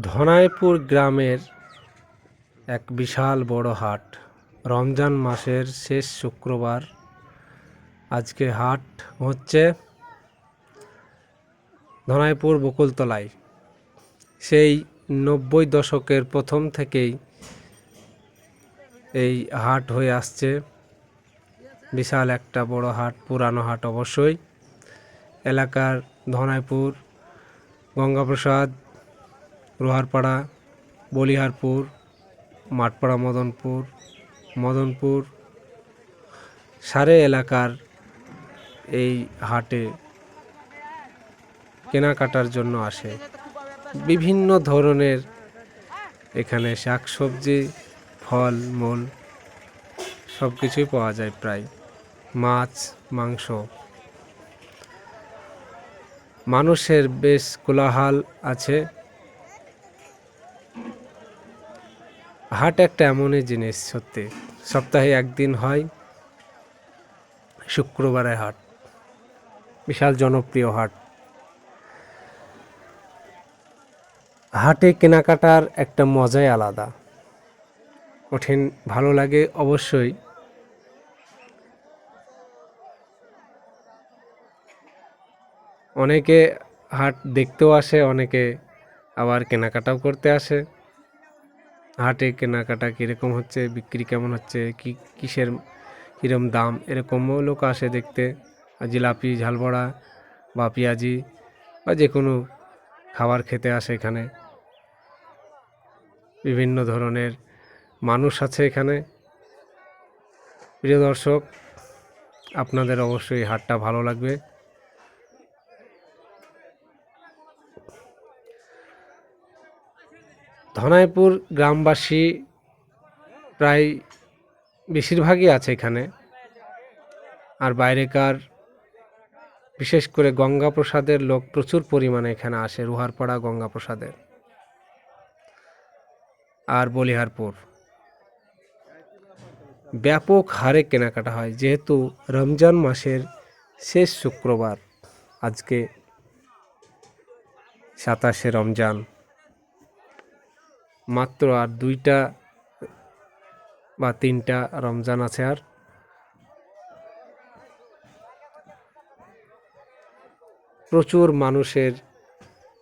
ধনাইপুর গ্রামের এক বিশাল বড় হাট। রমজান মাসের শেষ শুক্রবার। আজকে হাট হচ্ছে ধনাইপুর বকুলতলায়। সেই নব্বই দশকের প্রথম থেকেই এই হাট হয়ে আসছে। বিশাল একটা বড় হাট, পুরানো হাট অবশ্যই। এলাকার ধনাইপুর গঙ্গাপ্রসাদ রোহারপাড়া বলিহারপুর, মাঠপাড়া, মদনপুর মদনপুর, সারে এলাকার এই হাটে কেনাকাটার জন্য আসে। বিভিন্ন ধরনের এখানে শাকসবজি, ফল, মূল সব কিছুই পাওয়া যায় প্রায়। মাছ, মাংস। মানুষের বেশ কোলাহাল আছে। হাট একটা এমনই জিনিস, সত্যি। সপ্তাহে একদিন হয়, শুক্রবারে হাট বিশাল জনপ্রিয় হাট হাটে কেনাকাটার একটা মজাই আলাদা। কঠিন, ভালো লাগে অবশ্যই। অনেকে হাট দেখতেও আসে, অনেকে আবার কেনাকাটাও করতে আসে। হাটে, কেনাকাটা কীরকম হচ্ছে, বিক্রি কেমন হচ্ছে, কি, কিসের কীরকম দাম এরকমও লোক আসে দেখতে। জিলাপি, ঝালবড়া বা পেঁয়াজি বা যে কোনো খাবার খেতে আসে এখানে। বিভিন্ন ধরনের মানুষ আছে এখানে। প্রিয় দর্শক, আপনাদের অবশ্যই হাটটা ভালো লাগবে। ধনাইপুর গ্রামবাসী প্রায় বেশিরভাগই আছে এখানে। আর বাইরেকার, বিশেষ করে গঙ্গাপ্রসাদের লোক প্রচুর পরিমাণে এখানে আসে, রুহারপাড়া গঙ্গাপ্রসাদের। আর বলিহারপুর। ব্যাপক হারে কেনাকাটা হয়, যেহেতু রমজান মাসের শেষ শুক্রবার, আজকে সাতাশে রমজান। মাত্র আর দুইটা বা তিনটা রমজান আছে আর। প্রচুর মানুষের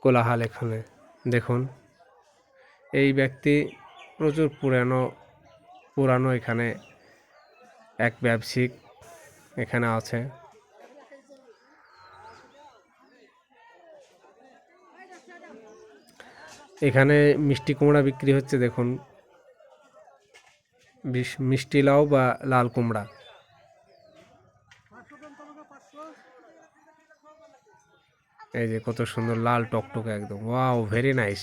কোলাহাল এখানে, দেখুন। এই ব্যক্তি প্রচুর পুরানো পুরানো এখানে এক ব্যবসায়িক এখানে আছে। এখানে মিষ্টি কুমড়া বিক্রি হচ্ছে, দেখুন। মিষ্টি লাউ বা লাল কুমড়া। এই যে কত সুন্দর লাল টকটকে একদম। Wow very nice